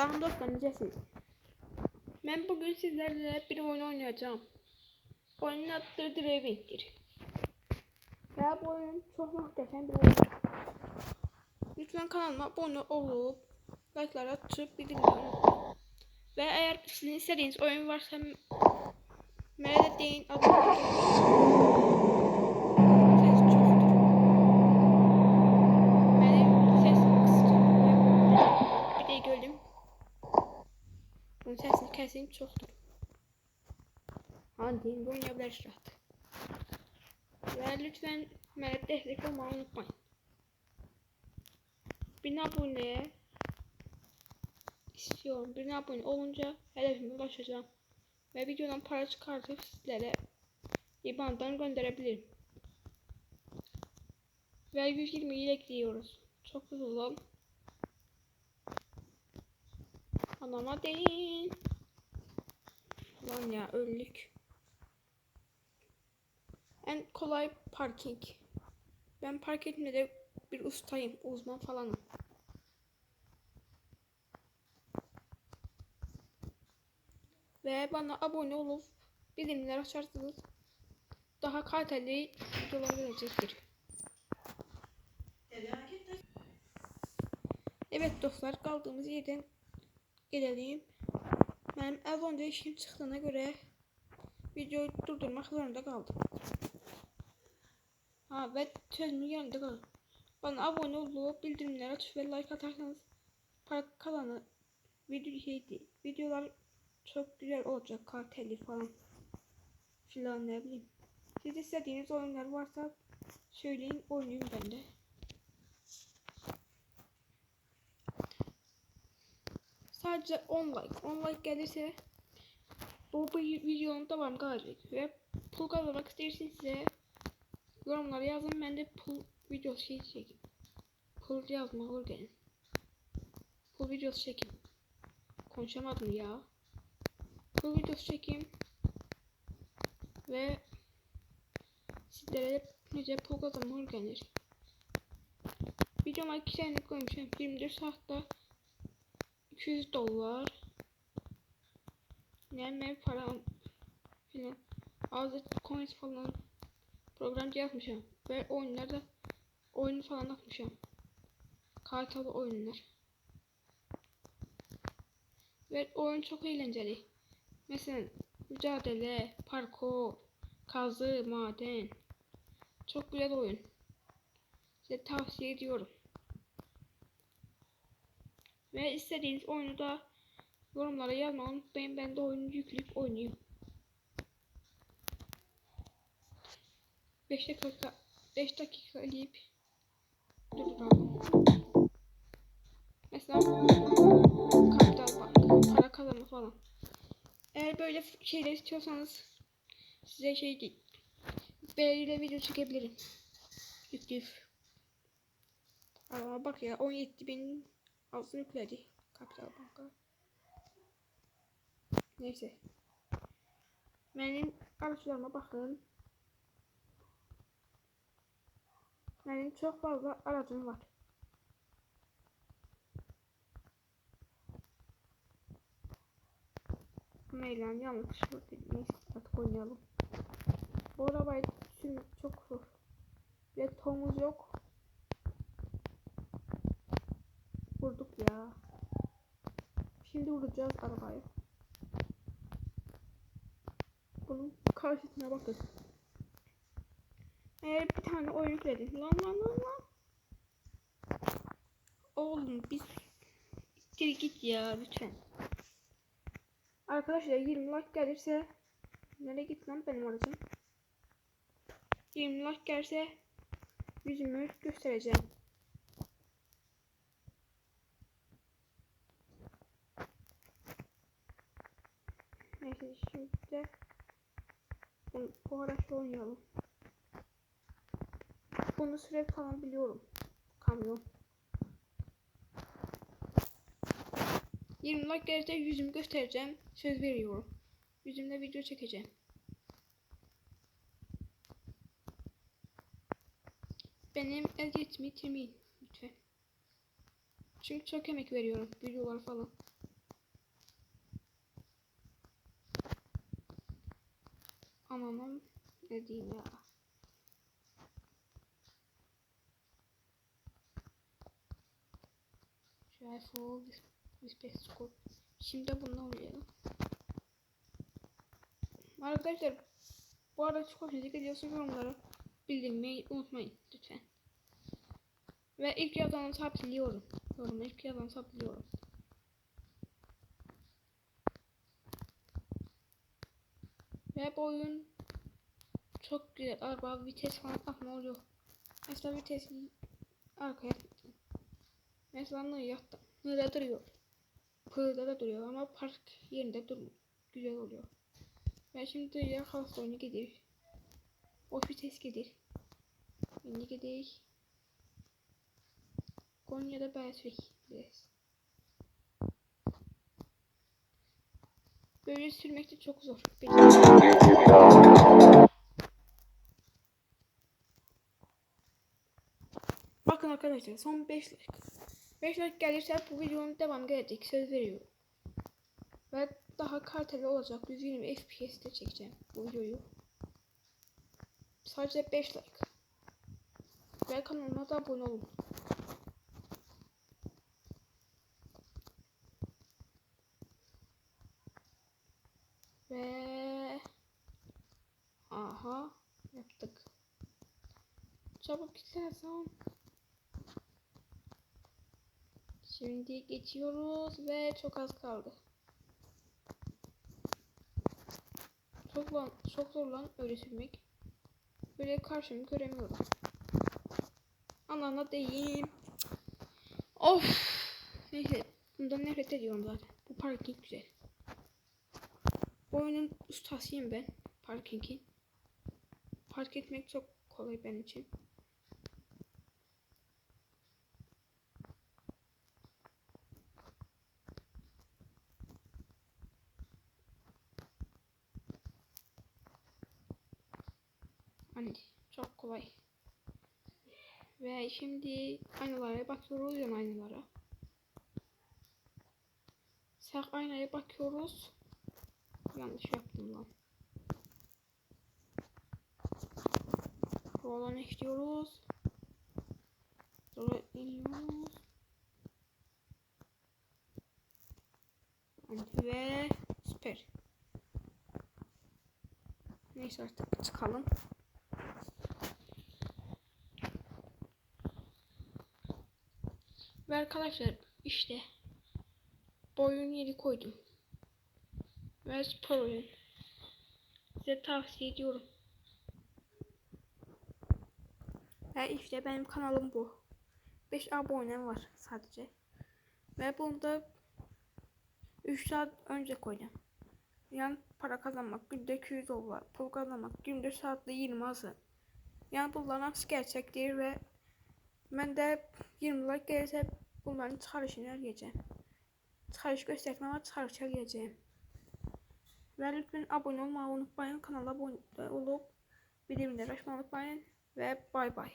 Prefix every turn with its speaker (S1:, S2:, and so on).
S1: Sağ dostlar necəsiniz? Mən bugün sizlerle bir oyun oynayacağım. Oyunun adı Driving'dir. Ve bu oyun çok muhteşem bir oyun. Lütfen kanalıma abone olup like'lar atıp bildirimleri. Ve eğer sizin istediğiniz oyun varsa mənə də deyin abone olun. Bunun səsini kəsim çoxdur. Hadi indi oynaya rahat. Və lütfen mənə dəstək olmağı unutmayın. Bin abuneye istiyorum. Bin abone olunca hedefime ulaşacağım. Ve videodan para çıkartıp sizlere IBAN'dan gönderebilirim. Ve 120 ile ekliyoruz. Çok güzel Anama değil. Lan ya öldük. En kolay parking. Ben park etmede bir ustayım, uzman falanım. Ve bana abone olup bildirimler açarsanız daha kaliteli videolar gelecektir. Evet dostlar kaldığımız yerden gelelim. Benim az önce işim çıktığına göre videoyu durdurmak zorunda kaldım. Ha ve sözümün yanında kalın. Bana abone olup bildirimleri aç ve like atarsanız para kalanı video şeydi. Videolar çok güzel olacak kaliteli falan. Filan ne bileyim. Siz istediğiniz oyunlar varsa söyleyin oynayayım ben de. Sadece 10 like. 10 like gelirse bu, videonun devamı gelecek. Ve pul kazanmak isterseniz yorumlara yazın. Ben de pul videosu şey çekeyim. Pul yazma olur gelin. Pul videosu çekeyim. Konuşamadım ya. Pul videosu çekeyim. Ve sizlere nece pul kazanma olur gelir. Videoma 2 tane koymuşum. 24 saatte 200 dolar. Yani param filan. Azı coins falan programcı yapmışım. Ve oyunlarda oyun falan atmışım. Kartalı oyunlar. Ve oyun çok eğlenceli. Mesela mücadele, parkur, kazı, maden. Çok güzel oyun. Size tavsiye ediyorum. Ve istediğiniz oyunu da yorumlara yazmayı unutmayın. Ben de oyunu yükleyip oynayayım. 5 dakika 5 dakika deyip durduralım. Mesela kapital bank, para kazanma falan. Eğer böyle şeyler istiyorsanız size şey değil. Belirli video çekebilirim. Yükleyip. Aa bak ya 17 bin altın yükledi. Kapital banka. Neyse. Benim araçlarıma bakın. Benim çok fazla aracım var. Meylan yanlış vurdu. Neyse artık oynayalım. Bu arabayı sürmek çok zor. Ve tomuz yok. Ya. Şimdi vuracağız arabayı. Bunun karşısına bakın. Eğer bir tane oyun yükledin. Lan lan lan lan. Oğlum biz geri git ya lütfen. Arkadaşlar 20 like gelirse nereye git lan benim aracım? 20 like gelirse yüzümü göstereceğim. Neyse şimdi bu, araçla oynayalım. Bunu sürekli falan biliyorum. Kamyon. 20 like gelirse yüzümü göstereceğim. Söz veriyorum. Yüzümle video çekeceğim. Benim eziyetimi yemeyin lütfen. Çünkü çok emek veriyorum videolar falan. Diyeyim ya. Şöyle full respect score. Şimdi bunu oynayalım. Arkadaşlar bu arada çok hoşunuza gidiyorsa yorumları bildirmeyi unutmayın lütfen. Ve ilk yazanı sapliyorum. Yorumu ilk yazanı sapliyorum. Ve bu oyun çok güzel. Araba vites falan atma oluyor. Mesela vitesi arkaya attım. Mesela ne yattım. Nerede duruyor? Pırda da duruyor ama park yerinde durmuyor. Güzel oluyor. Ben şimdi ya hasta oyunu gelir. O vites gelir. Şimdi gelir. Konya'da Belçik biraz. Böyle sürmek de çok zor. Benim- Bakın arkadaşlar son 5 like. 5 like gelirse bu videonun devamı gelecek söz veriyorum. Ve daha kaliteli olacak 120 FPS'te çekeceğim bu videoyu. Sadece 5 like. Ve kanalıma da abone olun. Ve aha yaptık. Çabuk gitsen Şimdi geçiyoruz ve çok az kaldı. Çok lan, çok zor lan öyle sürmek. Böyle karşımı göremiyorum. Anlamda değil. Of. Neyse. Bundan nefret ediyorum zaten. Bu parking güzel. Bu oyunun ustasıyım ben. Parkingin. Park etmek çok kolay benim için. Hani çok kolay. Ve şimdi aynalara bakıyoruz aynalara. Sağ aynaya bakıyoruz. Yanlış yaptım lan. Rolan ekliyoruz. Sonra iniyoruz. Ve süper. Neyse artık çıkalım. Ve arkadaşlar işte boyun yeri koydum. Ve spor oyun. Size tavsiye ediyorum. Ve işte benim kanalım bu. 5 abonem var sadece. Ve bunu da 3 saat önce koydum. Yani para kazanmak günde 200 dolar, pul kazanmak günde saatte 20 azı. Yani bunların hepsi gerçektir ve ben de 20 like gelirse bunların çıxarışını eləyəcəm. Çıxarış göstərmə ama çıxarış eləyəcəm. Və lütfen abone olmayı unutmayın. Kanala abone olup bildirimleri açmayı unutmayın. Ve bay bay.